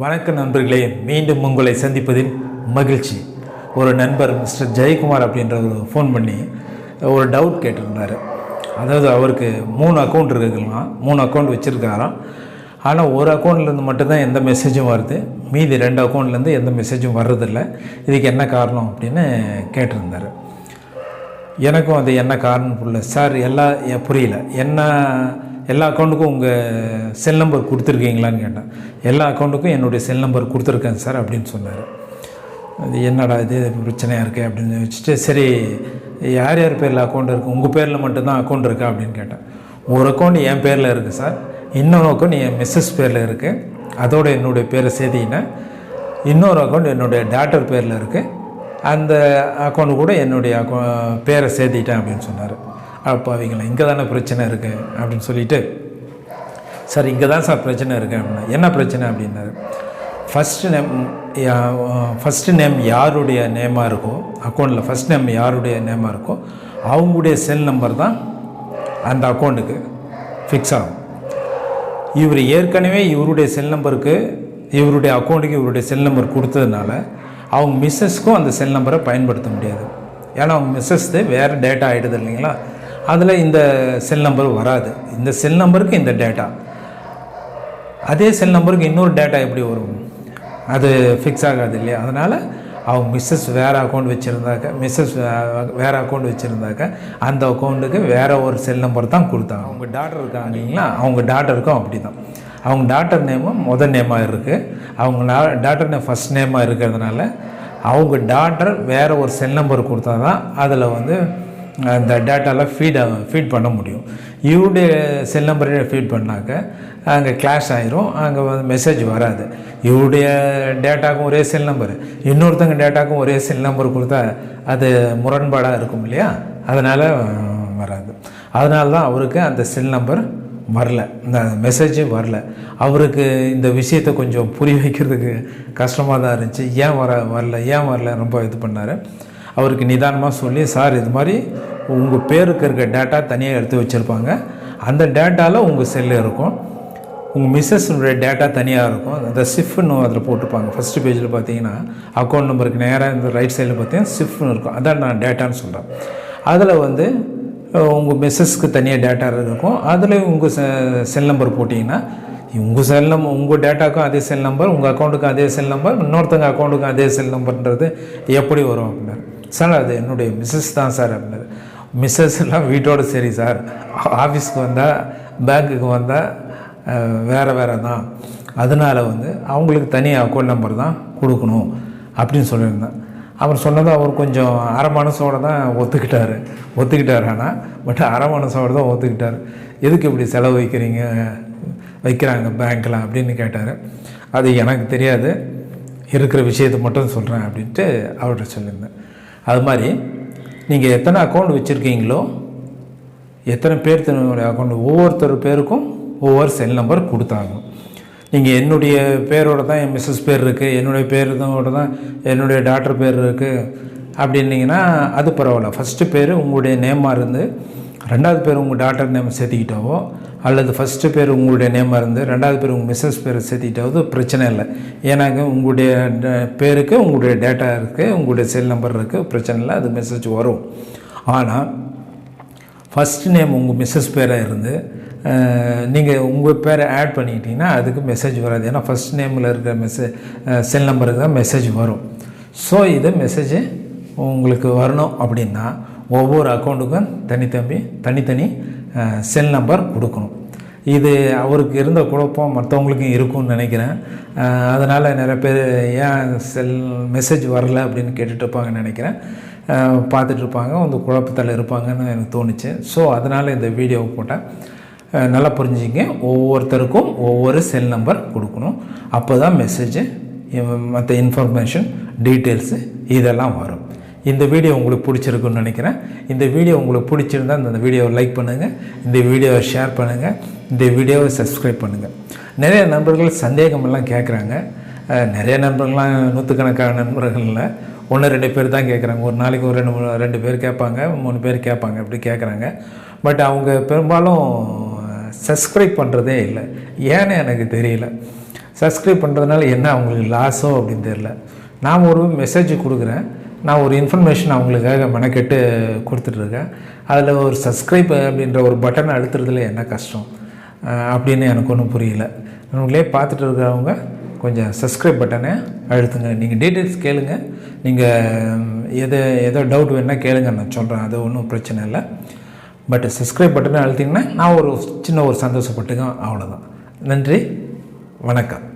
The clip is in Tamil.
வணக்கம் நண்பர்களே மீண்டும் உங்களை சந்திப்பதில் மகிழ்ச்சி. ஒரு நண்பர் மிஸ்டர் ஜெயக்குமார் அப்படின்றவர் ஃபோன் பண்ணி ஒரு டவுட் கேட்டிருந்தார். அதாவது அவருக்கு மூணு அக்கௌண்ட் இருக்குங்களாம் மூணு அக்கௌண்ட் வச்சுருக்காராம் ஆனால் ஒரு அக்கௌண்ட்லேருந்து மட்டும்தான் எந்த மெசேஜும் வருது. மீதி ரெண்டு அக்கௌண்ட்லேருந்து எந்த மெசேஜும் வர்றதில்ல. இதுக்கு என்ன காரணம் அப்படின்னு கேட்டிருந்தார். எனக்கும் அது என்ன காரணம் புரியல. சார் எல்லா புரியல. என்ன எல்லா அக்கௌண்ட்டுக்கும் உங்கள் செல் நம்பர் கொடுத்துருக்கீங்களான்னு கேட்டேன். எல்லா அக்கௌண்ட்டுக்கும் என்னுடைய செல் நம்பர் கொடுத்துருக்கேன் சார் அப்படின்னு சொன்னார். அது என்னடா இது? பிரச்சனையாக இருக்குது அப்படின்னு வச்சுட்டு சரி யார் யார் பேரில் அக்கௌண்ட் இருக்குது உங்கள் பேரில் மட்டும்தான் அக்கௌண்ட் இருக்கா அப்படின்னு கேட்டேன். ஒரு அக்கௌண்ட் என் பேரில் இருக்குது சார். இன்னொரு அக்கௌண்ட் என் மிஸ்ஸஸ் பேரில் இருக்குது அதோட என்னுடைய பேரை சேர்த்திங்கன்னா இன்னொரு அக்கௌண்ட் என்னுடைய டாட்டர் பேரில் இருக்குது அந்த அக்கௌண்ட் கூட என்னுடைய அக்கௌ பேரை சேர்த்திட்டேன் அப்படின்னு சொன்னார். அப்போ அவங்கள இங்கே தானே பிரச்சனை இருக்குது அப்படின்னு சொல்லிட்டு சார் இங்கே தான் சார் பிரச்சனை இருக்குது அப்படின்னா என்ன பிரச்சனை? அப்படின்னாரு. ஃபஸ்ட்டு நேம் ஃபஸ்ட்டு நேம் யாருடைய நேமாக இருக்கோ அக்கௌண்ட்டில் ஃபஸ்ட் நேம் யாருடைய நேமாக இருக்கோ அவங்களுடைய செல் நம்பர் தான் அந்த அக்கௌண்ட்டுக்கு ஃபிக்ஸ் ஆகும். இவர் ஏற்கனவே இவருடைய செல் நம்பருக்கு இவருடைய அக்கௌண்ட்டுக்கு இவருடைய செல் நம்பர் கொடுத்ததுனால அவங்க மிஸ்ஸஸ்க்கும் அந்த செல் நம்பரை பயன்படுத்த முடியாது. ஏன்னா அவங்க மிஸ்ஸஸ்து வேறு டேட்டா ஆகிடுது இல்லைங்களா? அதில் இந்த செல் நம்பர் வராது. இந்த செல் நம்பருக்கு இந்த டேட்டா அதே செல் நம்பருக்கு இன்னொரு டேட்டா எப்படி வரும்? அது ஃபிக்ஸ் ஆகாது இல்லையா? அதனால் அவங்க மிஸ்ஸஸ் வேறு அக்கௌண்ட் வச்சுருந்தாக்க மிஸ்ஸஸ் வேறு அக்கௌண்ட் வச்சுருந்தாக்க அந்த அக்கௌண்ட்டுக்கு வேறு ஒரு செல் நம்பர் தான் கொடுத்தாங்க. அவங்க டாட்டர் இருக்காங்க இல்லைங்களா? அவங்க டாட்டருக்கும் அப்படி தான் அவங்க டாட்டர் நேமும் முதல் நேமாக இருக்குது அவங்க டாட்டர் நேம் ஃபஸ்ட் நேமாக இருக்கிறதுனால அவங்க டாட்டர் வேறு ஒரு செல் நம்பர் கொடுத்தா தான் அதில் வந்து அந்த டேட்டாவில் ஃபீட் ஃபீட் பண்ண முடியும். இவருடைய செல் நம்பரே ஃபீட் பண்ணாக்க அங்கே கிளாஷ் ஆயிரும் அங்கே வந்து மெசேஜ் வராது. இவருடைய டேட்டாக்கும் ஒரே செல் நம்பர். இன்னொருத்தங்க டேட்டாக்கும் ஒரே செல் நம்பர் கொடுத்தா அது முரண்பாடாக இருக்கும் இல்லையா? அதனால் வராது. அதனால தான் அவருக்கு அந்த செல் நம்பர் வரல. இந்த மெசேஜும் வரல. அவருக்கு இந்த விஷயத்தை கொஞ்சம் புரிய வைக்கிறதுக்கு கஷ்டமாக தான் இருந்துச்சு. ஏன் வர வரல? ஏன் வரல? ரொம்ப இது பண்ணார். அவருக்கு நிதானமாக சொல்லி சார் இது மாதிரி உங்கள் பேருக்கு இருக்க டேட்டா தனியாக எடுத்து வச்சுருப்பாங்க. அந்த டேட்டாவில் உங்கள் செல்லு இருக்கும். உங்கள் மிஸ்ஸஸ்னுடைய டேட்டா தனியாக இருக்கும். அந்த சிஃப்னு அதில் போட்டிருப்பாங்க. ஃபஸ்ட்டு பேஜில் பார்த்தீங்கன்னா அக்கௌண்ட் நம்பருக்கு நேராக இந்த ரைட் சைடில் பார்த்தீங்கன்னா சிஃப்னு இருக்கும். அதான் நான் டேட்டான்னு சொல்கிறேன் அதில் வந்து உங்கள் மெசஸ்க்கு தனியாக டேட்டா இருக்கும் அதில் உங்கள் செ செல் நம்பர் போட்டிங்கன்னா உங்கள் செல் நம்பர் உங்கள் டேட்டாக்கும் அதே செல் நம்பர் உங்கள் அக்கௌண்ட்டுக்கும் அதே செல் நம்பர் இன்னொருத்தங்க அக்கௌண்ட்டுக்கும் அதே செல் நம்பர்ன்றது எப்படி வரும் அப்படின்னாரு. சார் அது என்னுடைய மிஸ்ஸஸ் தான் சார் அப்படின்னாரு. மிஸ்ஸஸ்லாம் வீட்டோடு சரி சார் ஆஃபீஸ்க்கு வந்தால் பேங்க்குக்கு வந்தால் வேறு வேறு தான். அதனால் வந்து அவங்களுக்கு தனி அக்கௌண்ட் நம்பர் தான் கொடுக்கணும் அப்படின்னு சொல்லியிருந்தேன். அவர் சொன்னதை அவர் கொஞ்சம் அரை மனசோடு தான் ஒத்துக்கிட்டார். ஒத்துக்கிட்டார் ஆனால் பட் அரை மனசோடு தான் ஒத்துக்கிட்டார். எதுக்கு இப்படி செலவு வைக்கிறீங்க? வைக்கிறாங்க பேங்க்கில் அப்படின்னு கேட்டார். அது எனக்கு தெரியாது. இருக்கிற விஷயத்தை மட்டும் சொல்கிறேன் அப்படின்ட்டு அவர்கிட்ட சொல்லியிருந்தேன். அது மாதிரி நீங்கள் எத்தனை அக்கௌண்ட் வச்சுருக்கீங்களோ எத்தனை பேர் தன்னுடைய அக்கௌண்ட் ஒவ்வொருத்தர் பேருக்கும் ஒவ்வொரு செல் நம்பர் கொடுத்தாங்க. நீங்கள் என்னுடைய பேரோட தான் என் மிஸ்ஸஸ் பேர் இருக்குது என்னுடைய பேரோட தான் என்னுடைய டாக்டர் பேர் இருக்குது அப்படின்னீங்கன்னா அது பரவாயில்ல. ஃபஸ்ட்டு பேர் உங்களுடைய நேமாக இருந்து ரெண்டாவது பேர் உங்கள் டாக்டர் நேம் சேர்த்திக்கிட்டாவோ அல்லது ஃபஸ்ட்டு பேர் உங்களுடைய நேமாக இருந்து ரெண்டாவது பேர் உங்கள் மிஸ்ஸஸ் பேர் சேர்த்திக்கிட்டாவது பிரச்சனை இல்லை. ஏன்னாக்க உங்களுடைய ட- பேருக்கு உங்களுடைய டேட்டா இருக்குது உங்களுடைய செல் நம்பர் இருக்குது பிரச்சனை இல்லை அது மெசேஜ் வரும். ஆனால் ஃபஸ்ட் நேம் உங்கள் மிஸ்ஸஸ் பேராக இருந்து நீங்கள் உங்கள் பேரை ஆட் பண்ணிக்கிட்டிங்கன்னா அதுக்கு மெசேஜ் வராது. ஏன்னா ஃபஸ்ட் நேமில் இருக்கிற மெசேஜ் செல் நம்பருக்கு தான் மெசேஜ் வரும். ஸோ இது மெசேஜ் உங்களுக்கு வரணும் அப்படின்னா ஒவ்வொரு அக்கௌண்ட்டுக்கும் தனித்தம்பி தனித்தனி செல் நம்பர் கொடுக்கணும். இது அவருக்கு இருந்த குழப்பம் மற்றவங்களுக்கும் இருக்கும்னு நினைக்கிறேன். அதனால் நிறைய பேர் ஏன் செல் மெசேஜ் வரல அப்படின்னு கேட்டுட்டு இருப்பாங்கன்னு நினைக்கிறேன். பார்த்துட்ருப்பாங்க அந்த குழப்பத்தில் இருப்பாங்கன்னு எனக்கு தோணுச்சு. ஸோ அதனால் இந்த வீடியோவை போட்டேன். நல்லா புரிஞ்சுங்க ஒவ்வொருத்தருக்கும் ஒவ்வொரு செல் நம்பர் கொடுக்கணும். அப்போ தான் மெசேஜு மற்ற இன்ஃபர்மேஷன் டீட்டெயில்ஸு இதெல்லாம் வரும். இந்த வீடியோ உங்களுக்கு பிடிச்சிருக்குன்னு நினைக்கிறேன். இந்த வீடியோ உங்களுக்கு பிடிச்சிருந்தா இந்த வீடியோவை லைக் பண்ணுங்கள் இந்த வீடியோவை ஷேர் பண்ணுங்கள் இந்த வீடியோவை சப்ஸ்கிரைப் பண்ணுங்கள் நிறைய நண்பர்கள் சந்தேகமெல்லாம் கேட்குறாங்க நிறைய நண்பர்கள்லாம் நூற்றுக்கணக்கான நண்பர்கள் இல்லை. ஒன்று ரெண்டு பேர் தான் கேட்குறாங்க ஒரு நாளைக்கு ஒரு ரெண்டு மூணு ரெண்டு பேர் கேட்பாங்க. மூணு பேர் கேட்பாங்க. அப்படி கேட்குறாங்க பட் அவங்க பெரும்பாலும் சப்ஸ்கிரைப் பண்ணுறதே இல்லை. ஏன்னு எனக்கு தெரியல. சப்ஸ்கிரைப் பண்ணுறதுனால என்ன அவங்களுக்கு லாஸோ அப்படின்னு தெரில நான் ஒரு மெசேஜ் கொடுக்குறேன். நான் ஒரு இன்ஃபர்மேஷன் அவங்களுக்காக மெனக்கெட்டு கொடுத்துட்ருக்கேன். அதில் ஒரு சப்ஸ்கிரைப் அப்படின்ற ஒரு பட்டனை அழுத்துறதுல என்ன கஷ்டம்? அப்படின்னு எனக்கு ஒன்றும் புரியல. நம்மளே பார்த்துட்டு இருக்கிறவங்க கொஞ்சம் சப்ஸ்கிரைப் பட்டனை அழுத்துங்க. நீங்கள் டீட்டெயில்ஸ் கேளுங்க. நீங்கள் எது ஏதோ டவுட் வேணால் கேளுங்க. நான் சொல்கிறேன் அது ஒன்றும் பிரச்சனை இல்லை. பட் சப்ஸ்கிரைப் பட்டனை அழுத்திங்கன்னா நான் ஒரு சின்ன ஒரு சந்தோஷப்பட்டுக்கேன் அவ்வளோதான் நன்றி வணக்கம்.